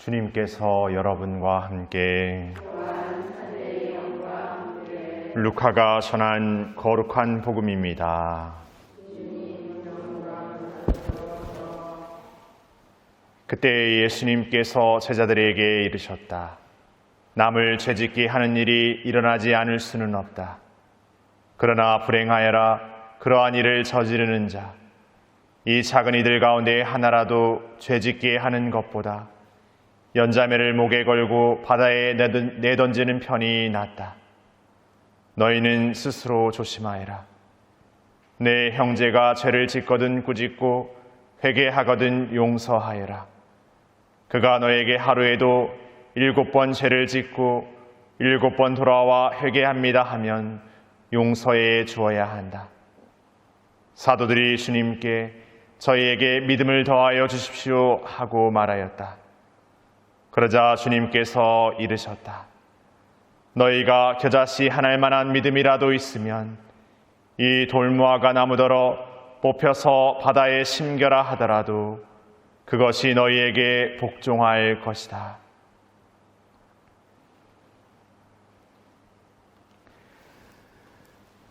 주님께서 여러분과 함께 루카가 전한 거룩한 복음입니다. 그때 예수님께서 제자들에게 이르셨다. 남을 죄짓게 하는 일이 일어나지 않을 수는 없다. 그러나 불행하여라 그러한 일을 저지르는 자. 이 작은 이들 가운데 하나라도 죄짓게 하는 것보다 연자매를 목에 걸고 바다에 내던- 내던지는 편이 낫다. 너희는 스스로 조심하여라. 내 형제가 죄를 짓거든 꾸짖고 회개하거든 용서하여라. 그가 너에게 하루에도 일곱 번 죄를 짓고 일곱 번 돌아와 회개합니다 하면 용서해 주어야 한다. 사도들이 주님께 저희에게 믿음을 더하여 주십시오 하고 말하였다. 그러자 주님께서 이르셨다. 너희가 겨자씨 하나일 만한 믿음이라도 있으면 이 돌무화과 나무더러 뽑혀서 바다에 심겨라 하더라도 그것이 너희에게 복종할 것이다.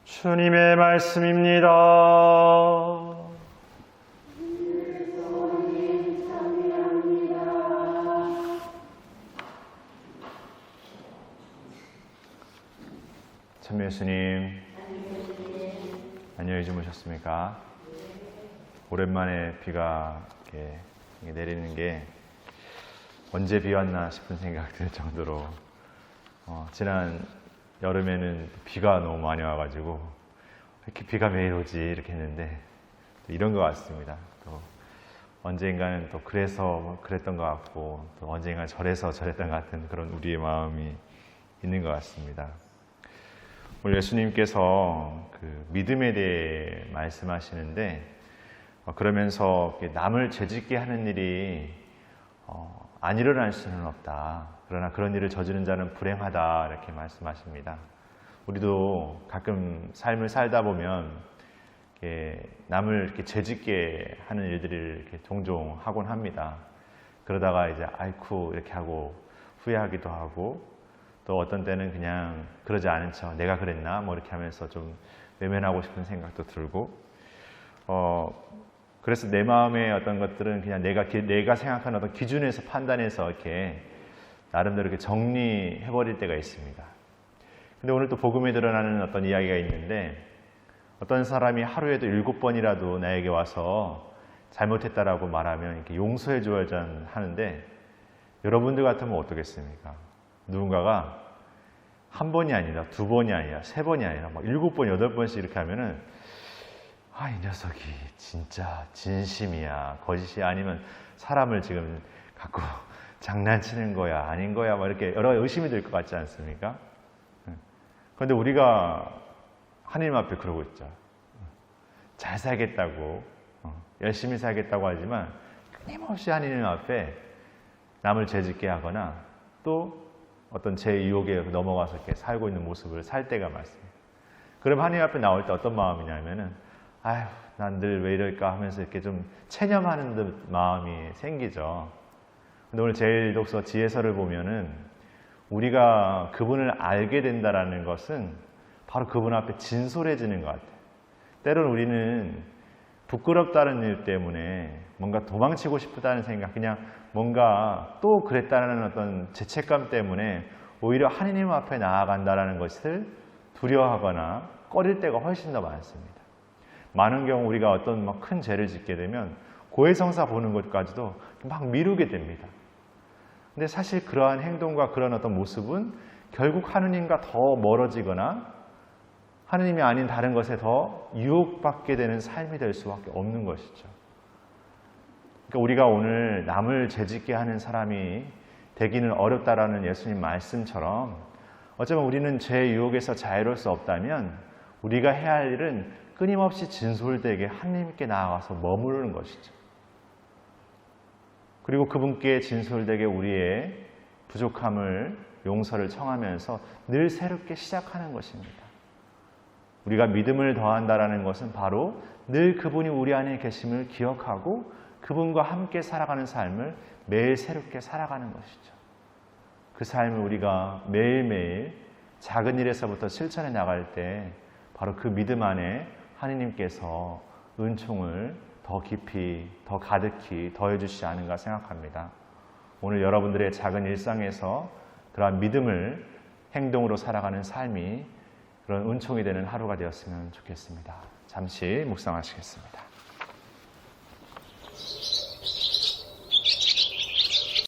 주님의 말씀입니다. 참 예수님, 안녕히 주무셨습니까? 오랜만에 비가 내리는 게 언제 비 왔나 싶은 생각 들 정도로 어, 지난 여름에는 비가 너무 많이 와가지고 이렇게 비가 매일 오지 이렇게 했는데 또 이런 것 같습니다. 또 언젠가는 또 그래서 뭐 그랬던 것 같고 또 언젠가 저래서 저랬던 것 같은 그런 우리의 마음이 있는 것 같습니다. 오늘 예수님께서 그 믿음에 대해 말씀하시는데 어, 그러면서 남을 죄짓게 하는 일이 어, 안 일어날 수는 없다. 그러나 그런 일을 저지른 자는 불행하다 이렇게 말씀하십니다. 우리도 가끔 삶을 살다 보면 이렇게 남을 이렇게 죄짓게 하는 일들을 이렇게 종종 하곤 합니다. 그러다가 이제 아이쿠 이렇게 하고 후회하기도 하고 또 어떤 때는 그냥 그러지 않은 척 내가 그랬나 뭐 이렇게 하면서 좀 외면하고 싶은 생각도 들고 어 그래서 내 마음의 어떤 것들은 그냥 내가 기- 내가 생각하는 어떤 기준에서 판단해서 이렇게 나름대로 이렇게 정리해 버릴 때가 있습니다. 근데 오늘 또 복음에 드러나는 어떤 이야기가 있는데 어떤 사람이 하루에도 일곱 번이라도 나에게 와서 잘못했다라고 말하면 이렇게 용서해 줘야 하는데 여러분들 같으면 어떻겠습니까? 누군가가 한 번이 아니라 두 번이 아니라 세 번이 아니라 막 일곱 번, 여덟 번씩 이렇게 하면은 아, 이 녀석이 진짜 진심이야. 거짓이 아니면 사람을 지금 갖고 장난치는 거야. 아닌 거야. 막 이렇게 여러 가지 의심이 들 것 같지 않습니까? 그런데 우리가 하나님 앞에 그러고 있죠. 잘 살겠다고, 어, 열심히 살겠다고 하지만 끊임없이 하나님 앞에 남을 죄짓게 하거나 또 어떤 제 유혹에 넘어가서 이렇게 살고 있는 모습을 살 때가 많습니다. 그럼 하나님 앞에 나올 때 어떤 마음이냐면은 아휴 난 늘 왜 이럴까 하면서 이렇게 좀 체념하는 듯 마음이 생기죠. 근데 오늘 제일 독서 지혜서를 보면은 우리가 그분을 알게 된다라는 것은 바로 그분 앞에 진솔해지는 것 같아요. 때로는 우리는 부끄럽다는 일 때문에 뭔가 도망치고 싶다는 생각, 그냥 뭔가 또 그랬다는 어떤 죄책감 때문에 오히려 하느님 앞에 나아간다라는 것을 두려워하거나 꺼릴 때가 훨씬 더 많습니다. 많은 경우 우리가 어떤 막 큰 죄를 짓게 되면 고해성사 보는 것까지도 막 미루게 됩니다. 근데 사실 그러한 행동과 그런 어떤 모습은 결국 하느님과 더 멀어지거나 하느님이 아닌 다른 것에 더 유혹받게 되는 삶이 될 수밖에 없는 것이죠. 그러니까 우리가 오늘 남을 죄짓게 하는 사람이 되기는 어렵다라는 예수님 말씀처럼 어쩌면 우리는 죄 유혹에서 자유로울 수 없다면 우리가 해야 할 일은 끊임없이 진솔되게 하나님께 나아가서 머무르는 것이죠. 그리고 그분께 진솔되게 우리의 부족함을 용서를 청하면서 늘 새롭게 시작하는 것입니다. 우리가 믿음을 더한다라는 것은 바로 늘 그분이 우리 안에 계심을 기억하고 그분과 함께 살아가는 삶을 매일 새롭게 살아가는 것이죠. 그 삶을 우리가 매일매일 작은 일에서부터 실천해 나갈 때 바로 그 믿음 안에 하느님께서 은총을 더 깊이, 더 가득히 더해주시지 않은가 생각합니다. 오늘 여러분들의 작은 일상에서 그러한 믿음을 행동으로 살아가는 삶이 그런 은총이 되는 하루가 되었으면 좋겠습니다. 잠시 묵상하시겠습니다.